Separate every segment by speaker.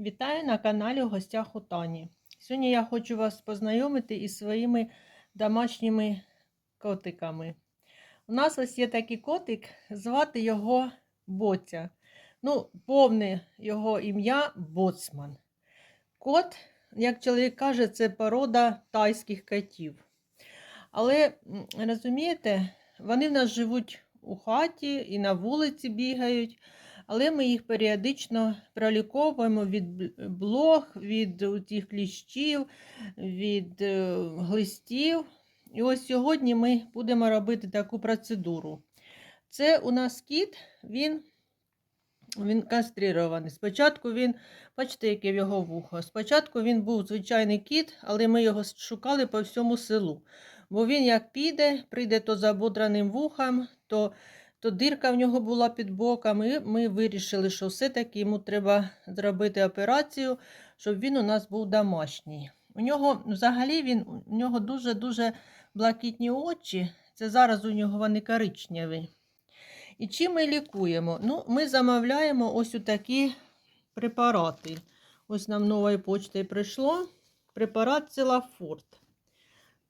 Speaker 1: Вітаю на каналі у гостях у Тані. Сьогодні я хочу вас познайомити із своїми домашніми котиками. У нас ось є такий котик, звати його Боця. Ну, повне його ім'я Боцман. Кот, як чоловік каже, це порода тайських котів. Але розумієте, вони в нас живуть у хаті і на вулиці бігають. Але ми їх періодично проліковуємо від бл- блох, від тих кліщів, від е, глистів. І ось сьогодні ми будемо робити таку процедуру. Це у нас кіт, він, він кастрирований. Спочатку він, бачите, яке в його вухо. Спочатку він був звичайний кіт, але ми його шукали по всьому селу. Бо він як піде, прийде то забудраним вухом, то то дирка в нього була під боком, і ми вирішили, що все-таки йому треба зробити операцію, щоб він у нас був домашній. У нього взагалі він, у нього дуже-дуже блакитні очі. Це зараз у нього вони коричневі. І чим ми лікуємо? Ну, Ми замовляємо ось у такі препарати. Ось нам новою почтою прийшло. Препарат Целафорт.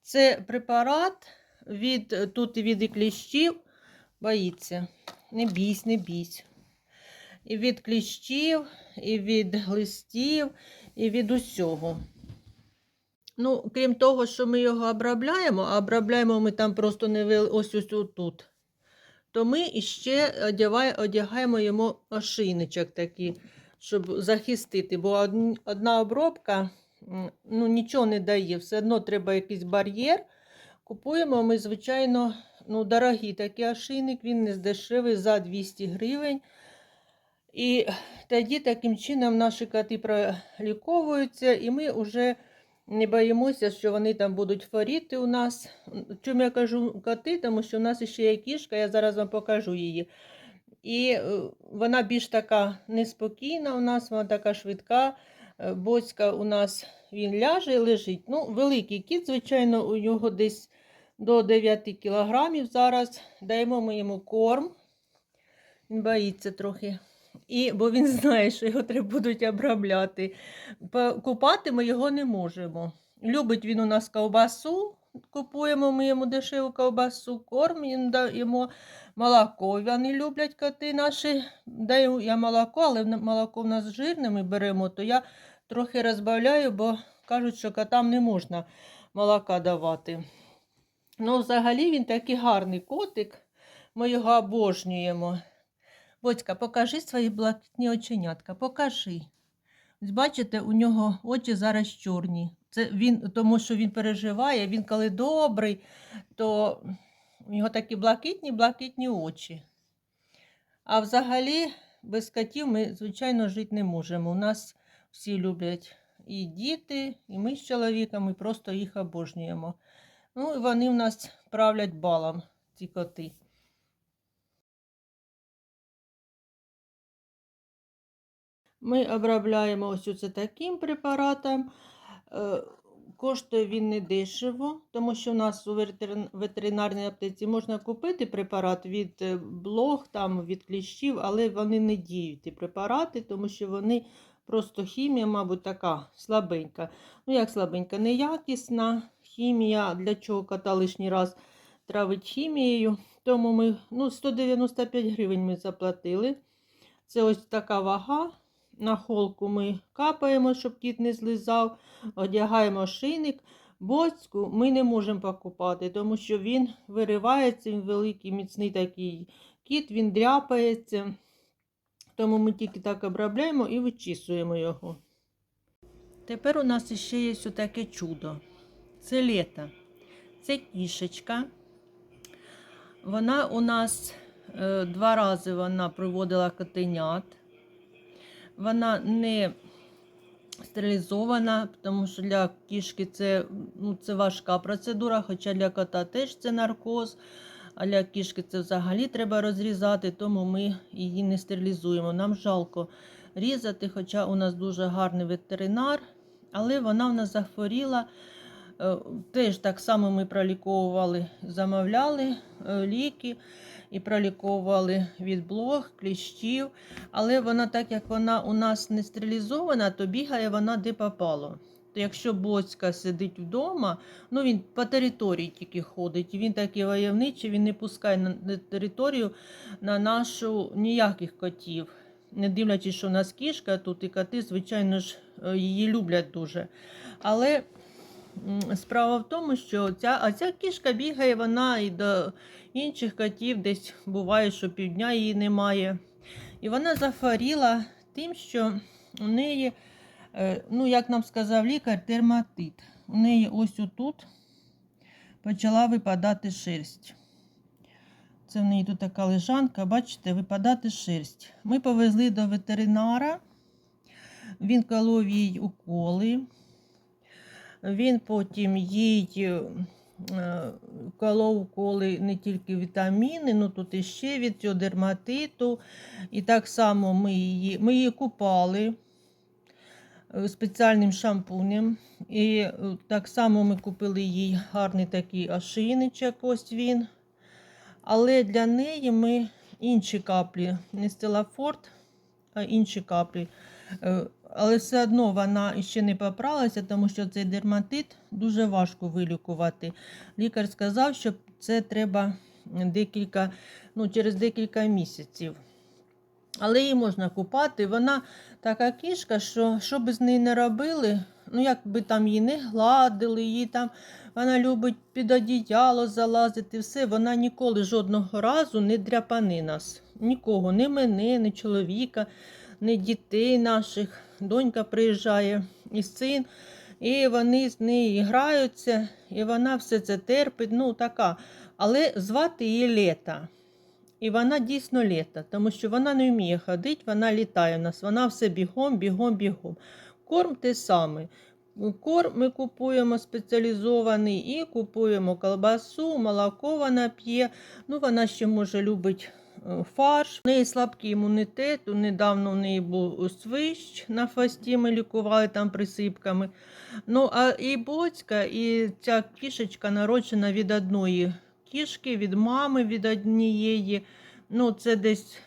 Speaker 1: Це препарат від, тут від кліщів боїться. Не бійсь, не бійсь. І від кліщів, і від глистів, і від усього. Ну, крім того, що ми його обробляємо, а обробляємо ми там просто не ось ось тут, то ми іще одягаємо йому ошейничок такий, щоб захистити. Бо одна обробка ну, нічого не дає. Все одно треба якийсь бар'єр. Купуємо ми, звичайно, ну, дорогий такий ошейник, він не здешевий за 200 гривень. І тоді таким чином наші коти проліковуються, і ми вже не боїмося, що вони там будуть хворіти у нас. Чому я кажу коти, тому що у нас ще є кішка, я зараз вам покажу її. І е, вона більш така неспокійна у нас, вона така швидка. Е, Боцька у нас він ляже лежить. Ну, великий кіт, звичайно, у нього десь до 9 кілограмів зараз. Даємо ми йому корм. Він боїться трохи. І, бо він знає, що його треба будуть обробляти. Купати ми його не можемо. Любить він у нас ковбасу. Купуємо ми йому дешеву ковбасу, корм даємо молоко. Вони люблять коти наші. Даю я молоко, але молоко в нас жирне ми беремо, то я трохи розбавляю, бо кажуть, що котам не можна молока давати. Ну, взагалі він такий гарний котик. Ми його обожнюємо. Бодька, покажи свої блакитні оченятка. Покажи. Бачите, у нього очі зараз чорні. Це він, тому що він переживає, він коли добрий, то у нього такі блакитні, блакитні очі. А взагалі, без котів ми, звичайно, жити не можемо. У нас всі люблять і діти, і ми з чоловіком, ми просто їх обожнюємо. Ну, і вони в нас правлять балом, ці коти. Ми обробляємо ось оце таким препаратом. Е, Коштує він не дешево, тому що у нас у ветеринарній аптеці можна купити препарат від е, блох, там, від кліщів, але вони не діють ті препарати, тому що вони просто хімія, мабуть, така слабенька. Ну, як слабенька, неякісна хімія, для чого кота лишній раз травить хімією. Тому ми ну, 195 гривень ми заплатили. Це ось така вага. На холку ми капаємо, щоб кіт не злизав, одягаємо шийник. Боцьку ми не можемо покупати, тому що він виривається, він великий, міцний такий кіт, він дряпається. Тому ми тільки так обробляємо і вичісуємо його. Тепер у нас ще є таке чудо. Це лето. Це кішечка. Вона у нас е, два рази вона проводила котенят. Вона не стерилізована, тому що для кішки це, ну, це важка процедура, хоча для кота теж це наркоз, а для кішки це взагалі треба розрізати, тому ми її не стерилізуємо. Нам жалко різати, хоча у нас дуже гарний ветеринар, але вона в нас захворіла. Е, Теж так само ми проліковували, замовляли е, ліки. і проліковували від блох, кліщів. Але вона, так як вона у нас не стерилізована, то бігає вона де попало. То якщо боцька сидить вдома, ну він по території тільки ходить, він такий войовничий, він не пускає на територію на нашу ніяких котів. Не дивлячись, що у нас кішка тут і коти, звичайно ж, е, її люблять дуже. Але справа в тому, що ця, а ця кішка бігає, вона і до інших котів десь буває, що півдня її немає. І вона захворіла тим, що у неї, е, ну, як нам сказав лікар, дерматит. У неї ось отут почала випадати шерсть. Це в неї тут така лежанка, бачите, випадати шерсть. Ми повезли до ветеринара, він колов їй уколи. Він потім їй е, колов уколи не тільки вітаміни, ну тут іще від цього дерматиту. І так само ми її, ми її купали е, спеціальним шампунем. І е, так само ми купили їй гарний такий ошейничок, ось він. Але для неї ми інші каплі, не Стелафорд, а інші каплі. Е, Але все одно вона ще не поправилася, тому що цей дерматит дуже важко вилікувати. Лікар сказав, що це треба декілька, ну, через декілька місяців. Але її можна купати. Вона така кішка, що що би з нею не робили, ну як би там її не гладили, її там, вона любить під одіяло залазити, все, вона ніколи жодного разу не дряпани нас. Нікого, ні мене, ні чоловіка, ні дітей наших. Донька приїжджає і син, і вони з нею граються, і вона все це терпить. ну така. Але звати її Лета. І вона дійсно літа, тому що вона не вміє ходити, вона літає в нас, вона все бігом, бігом, бігом. Корм те саме. Корм ми купуємо спеціалізований і купуємо колбасу, молоко вона п'є. Ну, Вона ще може любить е, фарш. У неї слабкий імунітет. Недавно в неї був свищ на фасті, ми лікували там присипками. Ну, а і боцька, і ця кішечка народжена від одної кішки, від мами від однієї. Ну, це десь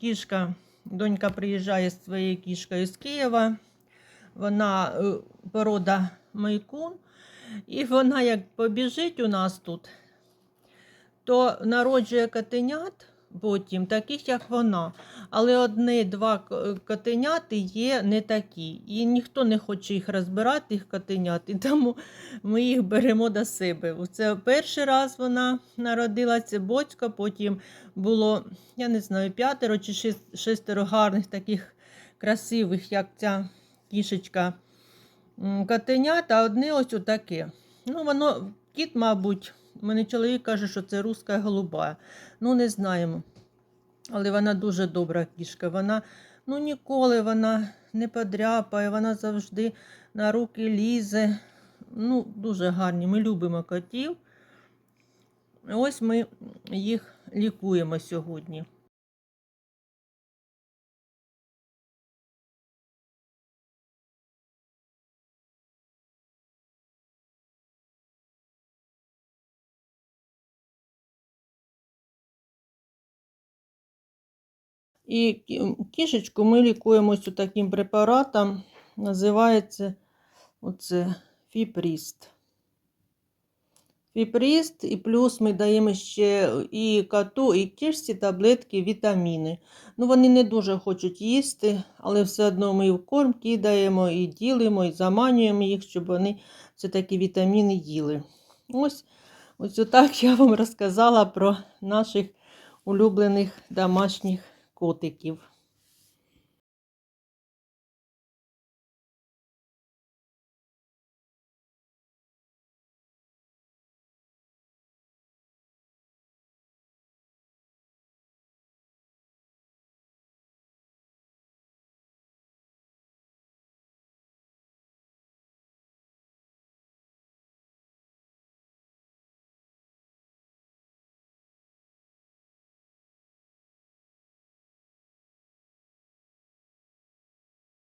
Speaker 1: кішка, донька приїжджає з своєю кішкою з Києва. Вона е, порода майкун. І вона, як побіжить у нас тут, то народжує котенят потім, таких, як вона. Але одне-два котеняти є не такі. І ніхто не хоче їх розбирати, їх котенят. І тому ми їх беремо до себе. Це перший раз вона народилася боцька, потім було, я не знаю, п'ятеро чи шестеро гарних таких красивих, як ця кішечка котенят, а одне ось отаке. Ну, воно, кіт, мабуть. У мене чоловік каже, що це руська голуба. Ну, не знаємо. Але вона дуже добра кішка. Вона ну, ніколи вона не подряпає, вона завжди на руки лізе. Ну, Дуже гарні. Ми любимо котів. Ось ми їх лікуємо сьогодні. І кішечку ми лікуємо ось таким препаратом, називається оце фіпріст. Фіпріст, і плюс ми даємо ще і коту, і кішці таблетки, вітаміни. Ну, Вони не дуже хочуть їсти, але все одно ми в корм кидаємо, і ділимо, і заманюємо їх, щоб вони все-таки вітаміни їли. Ось ось отак я вам розказала про наших улюблених домашніх котиків.